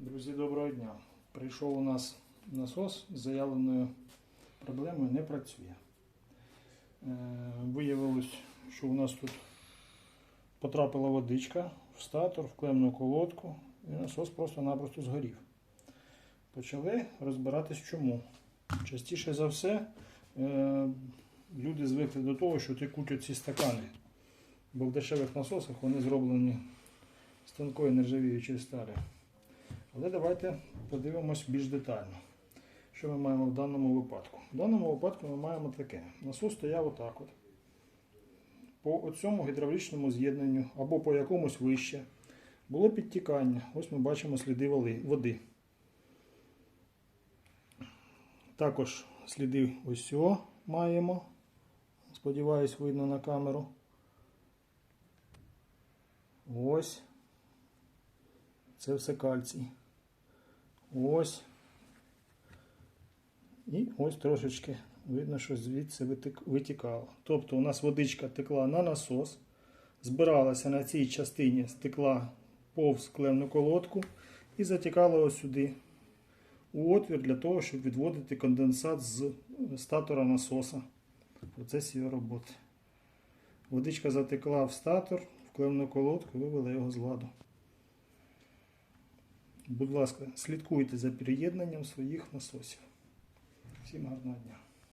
Друзі, доброго дня. Прийшов у нас насос з заявленою проблемою не працює. Е, Виявилось, що у нас тут потрапила водичка в статор, в клемну колодку, і насос просто-напросто згорів. Почали розбиратись чому. Частіше за все е, люди звикли до того, що текуть ці стакани. Бо в дешевих насосах вони зроблені з тонкої нержавіючої сталі. Але давайте подивимось більш детально, що ми маємо в даному випадку. В даному випадку ми маємо таке. Насос стояв отак от. По цьому гідравлічному з'єднанню або по якомусь вище було підтікання. Ось ми бачимо сліди води. Також сліди ось маємо. Сподіваюсь, видно на камеру. Ось. Це все кальцій. Ось. І ось трошечки видно, що звідси витікало. Тобто у нас водичка текла на насос, збиралася на цій частині, стекла повз клемну колодку і затікала ось сюди у отвір для того, щоб відводити конденсат з статора насоса в процесі його роботи. Водичка затекла в статор, в клемну колодку, вивела його з ладу. Будь ласка, слідкуйте за переєднанням своїх насосів. Всім гарного дня.